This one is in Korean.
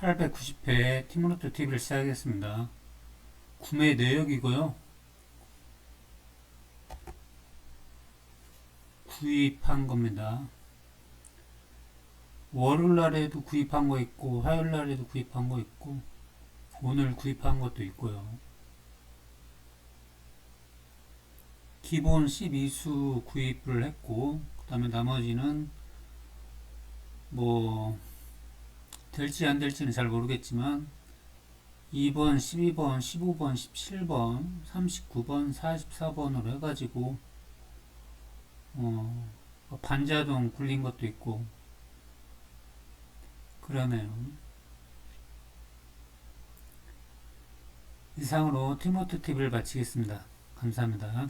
890회 티모노토 TV를 시작하겠습니다. 구매 내역이고요. 구입한 겁니다. 월요일 날에도 구입한 거 있고, 화요일 날에도 구입한 거 있고, 오늘 구입한 것도 있고요. 기본 12수 구입을 했고, 그 다음에 나머지는 뭐, 될지 안 될지는 잘 모르겠지만 2번, 12번, 15번, 17번, 39번, 44번으로 해가지고 어, 반자동 굴린 것도 있고 그러네요. 이상으로 티모트 TV를 마치겠습니다. 감사합니다.